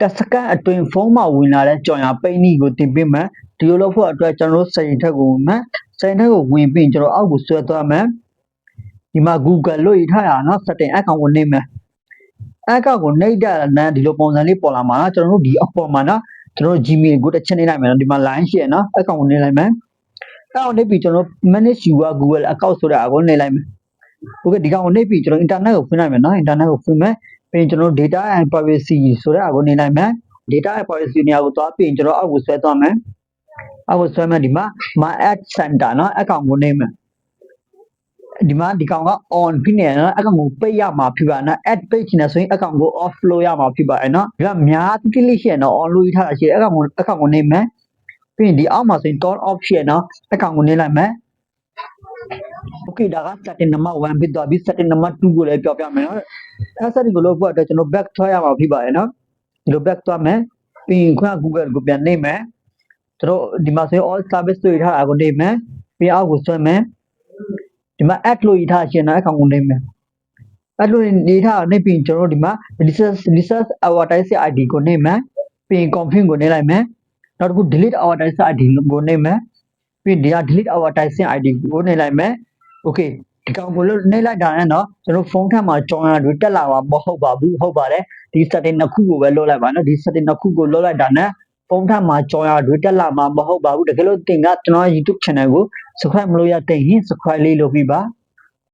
တစ်စက္ကန့်အတွင်းဖုန်းမှာဝင်လာတဲ့ကြော်ညာပိန်းနီကိုတင်ပေးမယ်ဒီလိုလုပ်ဖို့အတွက်ကျွန်တော်တို့စိန်ထက်ကိုဝင်မယ်စိန်ထက်ကိုဝင်ပြီးကျွန်တော်အောက်ကိုဆွဲသွားမယ်ဒီမှာ Google လို့ရထားရနော် setting account ကိုနှိပ်မယ် account ကိုနှိပ်တဲ့นั้นဒီလိုပုံစံလေးပေါ်လာမှာနော်ကျွန်တော်တို့ဒီအပေါ်မှာနော်ကျွန်တော်တို့ Gmail ကိုတစ်ချက်နှိပ်လိုက်မယ်နော်ဒီမှာ line ရှိရနော် account ကိုနှိပ်လိုက်မယ် account နှိပ်ပြီးကျွန်တော် manage your Google account ဆိုတဲ့အကိုနှိပ်လိုက်မယ် okay ဒီကောင်ကိုနှိပ်ပြီးကျွန်တော် internet ကိုဖွင့်လိုက်မယ်နော် internet ကိုဖွင့်မယ် ပြီးရင်ကျွန်တော် data and privacy ဆိုတဲ့အကိုနှိပ်လိုက်မယ် data and privacy နေရာကိုသွားပြီးရင်ကျွန်တော်အောက်ကိုဆွဲသွားမယ်အောက်ကိုဆွဲမယ်ဒီမှာ my ad center နော် account ကိုနှိပ်မယ်ဒီမှာဒီကောင်က on ဖြစ်နေတယ်နော် account ကိုပိတ်ရမှာဖြစ်ပါနော် ad ပိတ်ချင်တယ်ဆိုရင် account ကို off လုပ်ရမှာဖြစ်ပါတယ်နော်ဒီကများတိတိလေးရှိရနော် on လုပ်ထားတာရှိတယ် account ကို account ကိုနှိပ်မယ်ပြီးရင်ဒီအောက်မှာဆိုရင် turn off ရှိရနော် account ကိုနှိပ်လိုက်မယ် okay ဒါက setting number 1ဖြစ်သွားပြီ setting number 2ကိုလည်းပြောပြမယ်နော်အဲ setting ကိုလုပ်ဖို့အတွက်ကျွန်တော် back ထွက်ရမှာဖြစ်ပါတယ်နော်ဒီလို back သွားမယ်ပြီးရင်ခုန Google ကိုပြန်နှိပ်မယ်ကျွန်တော်ဒီမှာဆိုရင် all service တွေထားတာကိုနှိပ်မယ်ပြီးအောက်ကိုဆွဲမယ်ဒီမှာ add လို့ရထားရှင်နော်အကောင်ကိုနှိပ်မယ် add လို့နေထားတာနှိပ်ပြီးရင်ကျွန်တော်တို့ဒီမှာ research research advertising ID ကိုနှိပ်မယ်ပြီးရင် confirm ကိုနှိပ်လိုက်မယ်နောက်တစ်ခု delete advertising ID ကိုနှိပ်မယ်ပြီးရင်ဒီက delete advertising ID ကိုနှိပ်လိုက်မယ် okay ဒီကောင်ကိုလို့နှိပ်လိုက်တာနဲ့နော်ကျွန်တော်ဖုန်းထက်မှာကြောင်ရတွေတက်လာမှာမဟုတ်ပါဘူးဟုတ်ပါတယ်ဒီ setting နှစ်ခုကိုပဲလွှတ်လိုက်ပါနော်ဒီ setting နှစ်ခုကိုလွှတ်လိုက်တာနဲ့ဖုန်းထက်မှာကြောင်ရတွေတက်လာမှာမဟုတ်ပါဘူးတကယ်လို့တင်ကကျွန်တော် YouTube channel ကို subscribe မလုပ်ရတဲ့ရင် subscribe လေးလုပ်ပြီးပါ